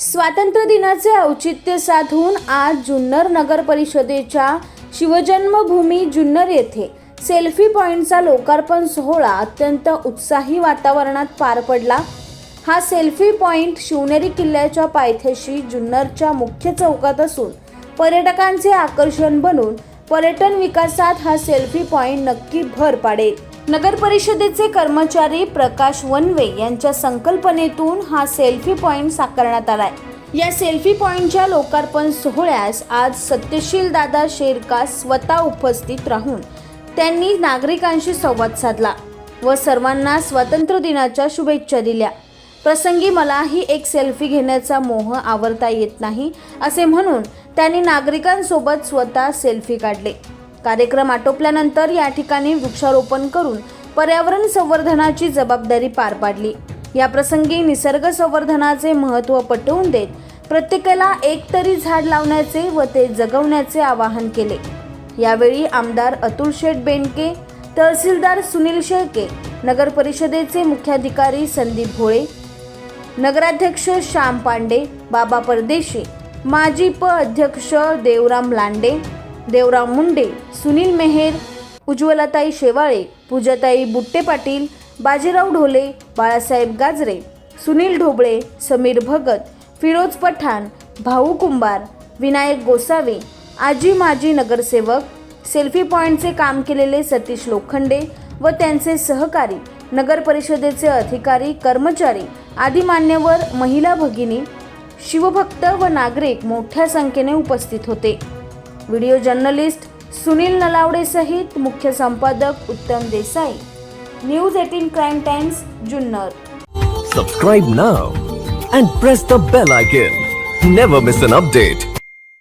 स्वातंत्र्य दिनाचे औचित्य साधून आज जुन्नर नगर परिषदेच्या शिवजन्मभूमी जुन्नर येथे सेल्फी पॉईंटचा लोकार्पण सोहळा अत्यंत उत्साही वातावरणात पार पडला. हा सेल्फी पॉईंट शिवनेरी किल्ल्याच्या पायथ्याशी जुन्नरच्या मुख्य चौकात असून पर्यटकांचे आकर्षण बनून पर्यटन विकासात हा सेल्फी पॉईंट नक्की भर पाडेल. नगर परिषदेचे कर्मचारी प्रकाश वनवे यांच्या संकल्पनेतून हा सेल्फी पॉईंट साकारण्यात आलाय. या सेल्फी पॉईंटच्या लोकार्पण सोहळ्यास आज सत्यशील दादा शेरका स्वतः उपस्थित राहून त्यांनी नागरिकांशी संवाद साधला व सर्वांना स्वातंत्र्य दिनाच्या शुभेच्छा दिल्या. प्रसंगी मलाही एक सेल्फी घेण्याचा मोह आवरता येत नाही असे म्हणून त्यांनी नागरिकांसोबत स्वतः सेल्फी काढले. कार्यक्रम आटोपल्यानंतर या ठिकाणी वृक्षारोपण करून पर्यावरण संवर्धनाची जबाबदारी पार पाडली. या प्रसंगी निसर्ग संवर्धनाचे महत्त्व पटवून देत प्रत्येकाला एक तरी झाड लावण्याचे व ते जगवण्याचे आवाहन केले. यावेळी आमदार अतुल शेठ बेंडके तहसीलदार सुनील शेळके नगर परिषदेचे मुख्याधिकारी संदीप भोळे नगराध्यक्ष श्याम पांडे बाबा परदेशी माजी प अध्यक्ष देवराम लांडे देवराव मुंडे सुनील मेहेर उज्ज्वलाताई शेवाळे पूजाताई बुट्टे पाटील बाजीराव ढोले बाळासाहेब गाजरे सुनील ढोबळे समीर भगत फिरोज पठाण भाऊ कुंभार विनायक गोसावी आजी माजी नगरसेवक सेल्फी पॉईंटचे काम केलेले सतीश लोखंडे व त्यांचे सहकारी नगर परिषदेचे अधिकारी कर्मचारी आदी मान्यवर महिला भगिनी शिवभक्त व नागरिक मोठ्या संख्येने उपस्थित होते. व्हिडिओ जर्नलिस्ट सुनील नलावडे सहित मुख्य संपादक Uttam Desai. News eighteen crime times Junnar subscribe now and press the bell icon never miss an update